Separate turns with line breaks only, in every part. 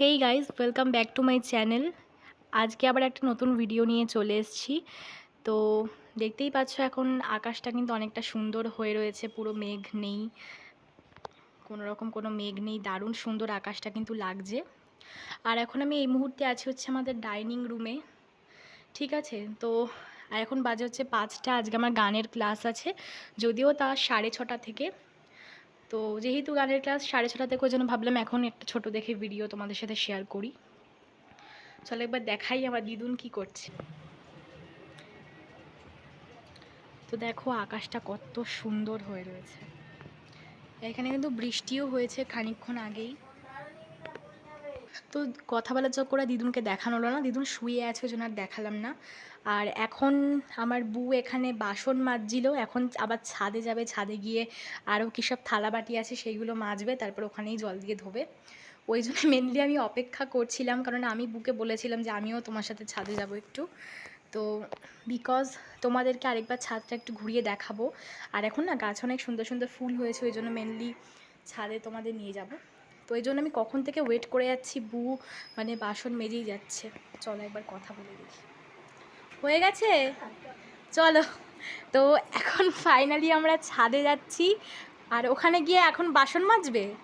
Hey guys welcome back to my channel আজকে আবার একটা নতুন ভিডিও নিয়ে চলে এসেছি। তো দেখতেই পাচ্ছ এখন আকাশটা কিন্তু অনেকটা সুন্দর হয়ে রয়েছে, পুরো মেঘ নেই। কোনো রকম কোনো মেঘ নেই, দারুণ সুন্দর আকাশটা কিন্তু লাগছে। আর এখন আমি এই মুহূর্তে আছি হচ্ছে আমাদের ডাইনিং রুমে ঠিক আছে? তো আর এখন বাজে হচ্ছে পাঁচটা, আজকে আমার গানের ক্লাস আছে। যদিও তা সাড়ে ছটা থেকে। তো যেহেতু গানের ক্লাস সাড়ে ছটা থেকে ওই জন্য ভাবলাম এখন একটা ছোট দেখে ভিডিও তোমাদের সাথে শেয়ার করি। চলো একবার দেখাই আমার দিদুন কি করছে। তো দেখো আকাশটা কত সুন্দর হয়ে রয়েছে। এখানে কিন্তু বৃষ্টিও হয়েছে খানিকক্ষণ আগেই। তো কথা বলার চোখ করে দিদুনকে দেখানো হলো না। দিদুন শুয়ে আছে ওই জন্য আর দেখালাম না। আর এখন আমার বউ এখানে বাসন মাজছিল। এখন আবার ছাদে যাবে। ছাদে গিয়ে আরও কী সব থালা বাটি আছে সেইগুলো মাজবে। তারপর ওখানেই জল দিয়ে ধোবে। ওই জন্য মেনলি আমি অপেক্ষা করছিলাম। কারণ আমি বুকে বলেছিলাম যে আমিও তোমার সাথে ছাদে যাব একটু। তো বিকজ তোমাদেরকে আরেকবার ছাদটা একটু ঘুরিয়ে দেখাবো। আর এখন না গাছ অনেক সুন্দর সুন্দর ফুল হয়েছে। ওই জন্য মেনলি ছাদে তোমাদের নিয়ে যাব। তো এই জন্য আমি কখন থেকে ওয়েট করে যাচ্ছি বু মানে বাসন মেজেই যাচ্ছে। চলো একবার কথা বলে দেখি। হয়ে গেছে? চলো। তো এখন ফাইনালি আমরা ছাদে যাচ্ছি। আর ওখানে গিয়ে এখন বাসন মাজবে?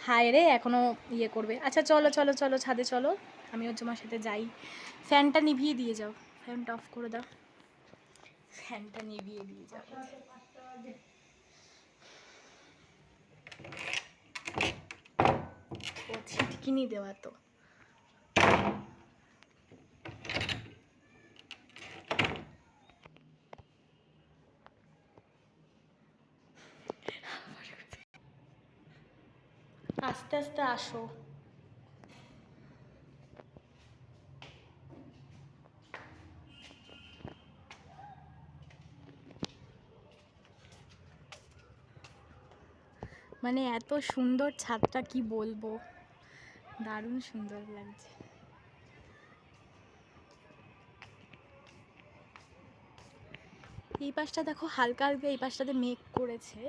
হায় রে এখনও ইয়ে করবে। আচ্ছা চলো চলো চলো ছাদে চলো। আমিও তোমার সাথে যাই। ফ্যানটা নিভিয়ে দিয়ে যাও। ফ্যানটা অফ করে দাও। ফ্যানটা নিভিয়ে দিয়ে যাও। ছিটকিনি দেওয়া তো আস্তে আস্তে আসো মানে এত সুন্দর ছাদটা কি বলব দারুণ সুন্দর লাগছে। এই পাশটা দেখো, হালকা হালকা এই পাশটাতে মেঘ করেছে।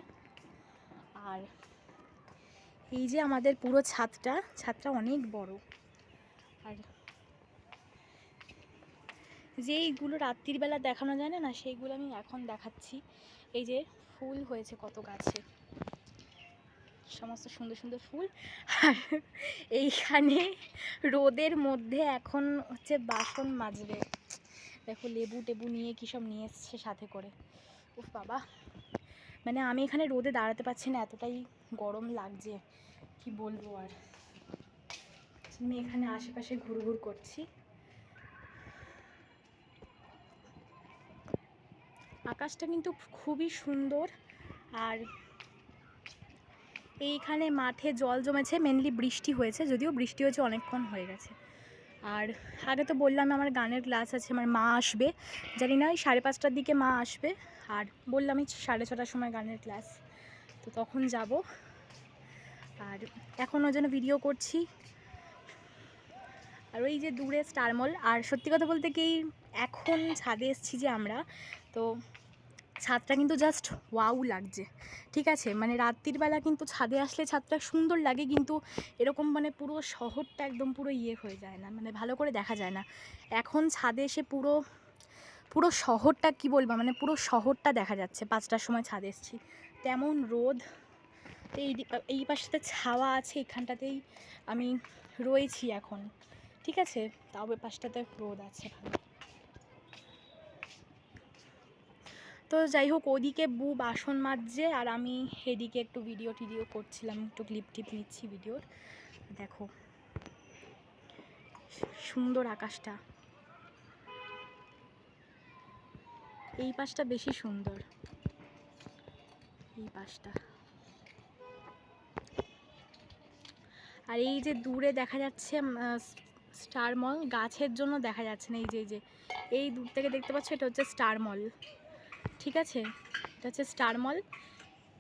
আর এই যে আমাদের পুরো ছাদটা ছাদটা অনেক বড়। আর যেইগুলো রাত্রির বেলা দেখানো যায় না না সেইগুলো আমি এখন দেখাচ্ছি। এই যে ফুল হয়েছে কত গাছে। সমস্ত সুন্দর সুন্দর ফুল। আর এইখানে রোদের মধ্যে এখন হচ্ছে বাসন মাজবে। দেখো লেবু টেবু নিয়ে কী সব নিয়ে এসছে সাথে করে। উফ বাবা। মানে আমি এখানে রোদে দাঁড়াতে পারছি না, এতটাই গরম লাগছে। কি বলব আর? আমি এখানে আশেপাশে ঘুরঘুর করছি। আকাশটা কিন্তু খুবই সুন্দর। আর এইখানে মাঠে জল জমেছে মেনলি বৃষ্টি হয়েছে, যদিও বৃষ্টি হয়েছে অনেকক্ষণ হয়ে গেছে। আর আগে তো বললাম আমার গানের ক্লাস আছে, আমার মা আসবে। জানি না, ওই সাড়ে পাঁচটার দিকে মা আসবে। আর বললামই সাড়ে ছটার সময় গানের ক্লাস তো তখন যাব। আর এখন ওই জন্য ভিডিও করছি। আর ওই যে দূরে স্টারমল আর সত্যি কথা বলতে কি, এখন ছাদে এসছি যে আমরা, তো ছাদটা কিন্তু জাস্ট ওয়াও লাগছে। ঠিক আছে? মানে রাত্রির বেলা কিন্তু ছাদে আসলে ছাদটা সুন্দর লাগে, কিন্তু এরকম মানে পুরো শহরটা একদম পুরো ইয়ে হয়ে যায় না মানে ভালো করে দেখা যায় না। এখন ছাদে এসে পুরো পুরো শহরটা কি বলব? মানে পুরো শহরটা দেখা যাচ্ছে, পাঁচটার সময় ছাদে এসেছি। তেমন রোদ, এই এই পাশটাতে ছাওয়া আছে, এখানটাতেই আমি রয়েছি এখন। ঠিক আছে? তাও পাশটাতে রোদ আছে ভালো। তো যাই হোক, ওদিকে বু বাসন মাজছে আর আমি এদিকে একটু ভিডিও টিডিও করছিলাম, একটু ক্লিপ টিপ নিচ্ছি ভিডিওর দেখো, সুন্দর আকাশটা। এই পাশটা বেশি সুন্দর। এই পাশটা। আর এই যে দূরে দেখা যাচ্ছে স্টার মল, গাছের জন্য দেখা যাচ্ছে না, এই যে এই যে, এই দূর থেকে দেখতে পাচ্ছ, এটা হচ্ছে স্টার মল। ঠিক আছে? এটা হচ্ছে স্টার মল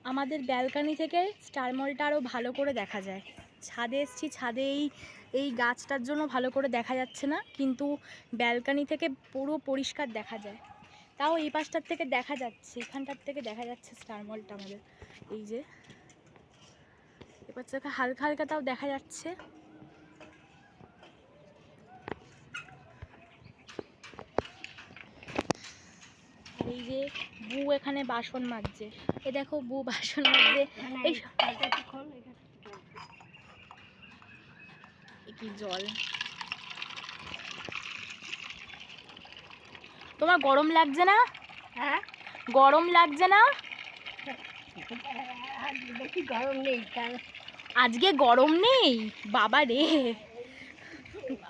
আমাদের ব্যালকানি থেকে স্টার মলটা আরও ভালো করে দেখা যায়। ছাদে এসছি, ছাদে এই এই গাছটার জন্য ভালো করে দেখা যাচ্ছে না, কিন্তু ব্যালকানি থেকে পুরো পরিষ্কার দেখা যায়। তাও এই পাশটার থেকে দেখা যাচ্ছে, এখানটার থেকে দেখা যাচ্ছে স্টার মলটা আমাদের। এই যে পাচ্ছ দেখো হালকা হালকা তাও দেখা যাচ্ছে। এই যে বউ এখানে বাসন মাজছে। এ দেখো বউ বাসন মাজছে। এই কি জল? তোমার গরম লাগছে না?
হ্যাঁ?
গরম লাগছে না?
বেশি গরম নেই
আজকে গরম নেই? বাবা রে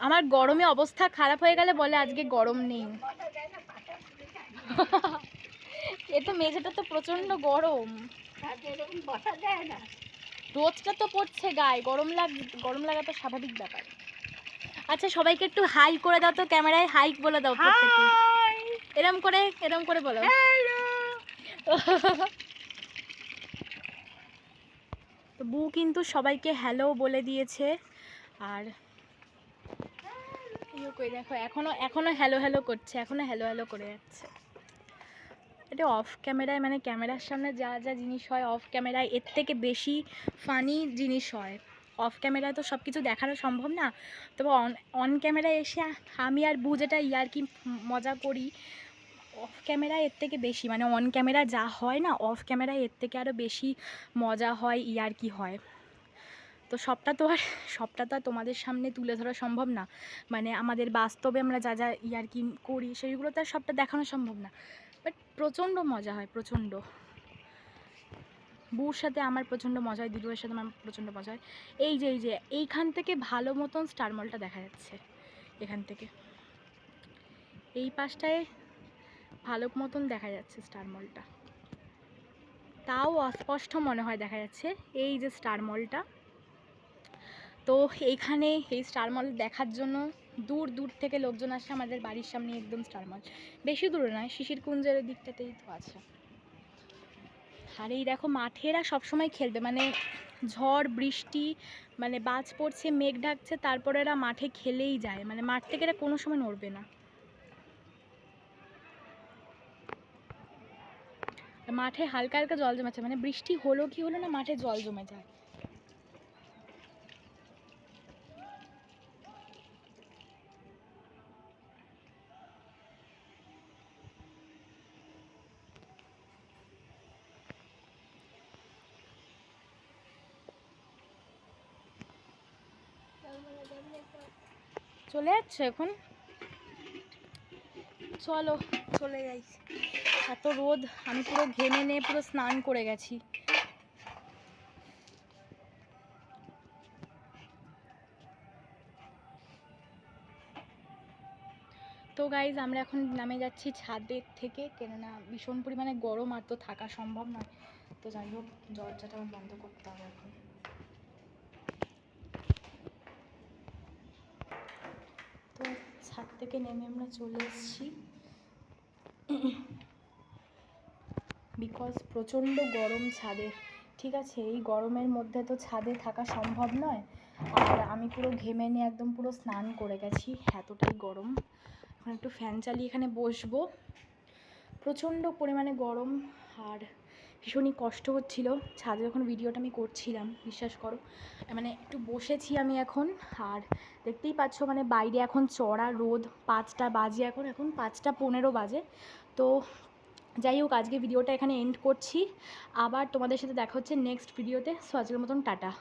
আমার গরমে অবস্থা খারাপ হয়ে গেলে বলে আজকে গরম নেই এ তো মেঝেটা তো প্রচণ্ড গরম।
বসা যায় না
রোদটা তো পড়ছে গায়ে গরম লাগ গরম লাগা তো স্বাভাবিক ব্যাপার। আচ্ছা সবাইকে একটু হাই করে দাও তো ক্যামেরায় হাই বলে দাও এরম করে এরম করে বলো। তো বউ কিন্তু সবাইকে হ্যালো বলে দিয়েছে আর দেখো এখনও এখনও হ্যালো হ্যালো করছে এখনও হ্যালো হ্যালো করে যাচ্ছে। এটা অফ ক্যামেরায় মানে ক্যামেরার সামনে যা যা জিনিস হয় অফ ক্যামেরায়, এর থেকে বেশি ফানি জিনিস হয়। অফ ক্যামেরায় তো সব কিছু দেখানো সম্ভব না। তবে অন অন ক্যামেরায় এসে আমি আর বু যেটা ইয়ার কি মজা করি, অফ ক্যামেরায় এর থেকে বেশি মানে অন ক্যামেরা যা হয় না, অফ ক্যামেরায় এর থেকে আরও বেশি মজা হয়, ইয়ার কি হয়। তো সবটা তো আর, সবটা তো আর তোমাদের সামনে তুলে ধরা সম্ভব না। মানে আমাদের বাস্তবে আমরা যা যা ইয়ার কি করি, সেইগুলো তো আর সবটা দেখানো সম্ভব না। বাট প্রচণ্ড মজা হয়, প্রচণ্ড। বউর সাথে আমার প্রচণ্ড মজা হয়, দিদুয়ের সাথে আমার প্রচণ্ড মজা হয়। এই যে এই যে, এইখান থেকে ভালো মতন স্টার মলটা দেখা যাচ্ছে, এখান থেকে। এই পাশটায় ভালো মতন দেখা যাচ্ছে স্টার মলটা। তাও অস্পষ্ট মনে হয় দেখা যাচ্ছে, এই যে স্টার মলটা। তো এইখানে এই স্টার মল দেখার জন্য দূর দূর থেকে লোকজন আসে আমাদের বাড়ির সামনে একদম স্টার বেশি দূরে নয় শিশির কুঞ্জের দিকটাতেই তো আছে। আর এই দেখো মাঠে এরা সবসময় খেলবে মানে ঝড়, বৃষ্টি মানে বাজ পড়ছে, মেঘ ঢাকছে, তারপরে এরা মাঠে খেলেই যায়। মানে মাঠ থেকে এরা কোনো সময় নড়বে না। মাঠে হালকা হালকা জল জমেছে মানে বৃষ্টি হলো কি হলো না, মাঠে জল জমে যায়। চলে যাচ্ছে এখন? চলো, চলে যাই এত রোদ, আমি পুরো ঘেমে নিয়ে পুরো স্নান করে গেছি। তো গাইজ আমরা এখন নামে যাচ্ছি ছাদের থেকে, কেননা ভীষণ পরিমাণে গরম আর তো থাকা সম্ভব নয়। তো যাই হোক, দরজাটা বন্ধ করতে হবে এখন। তো ছাদ থেকে নেমে আমরা চলে এসেছি। বিকজ প্রচণ্ড গরম ছাদে, ঠিক আছে? এই গরমের মধ্যে তো ছাদে থাকা সম্ভব নয়। আর আমি পুরো ঘেমে নিয়ে একদম পুরো স্নান করে গেছি, এতটাই গরম। এখন একটু ফ্যান চালিয়ে এখানে বসবো। প্রচণ্ড পরিমাণে গরম, আর ভীষণই কষ্ট হচ্ছিল। ছাদে যখন ভিডিওটা আমি করছিলাম, বিশ্বাস করো মানে একটু বসেছি আমি এখন, আর দেখতেই পাচ্ছ মানে বাইরে এখন চড়া রোদ, পাঁচটা বাজে এখন এখন পাঁচটা পনেরো বাজে। তো যাই হোক, আজকে ভিডিওটা এখানে এন্ড করছি। আবার তোমাদের সাথে দেখা হচ্ছে নেক্সট ভিডিওতে সো আজকের মতন টাটা।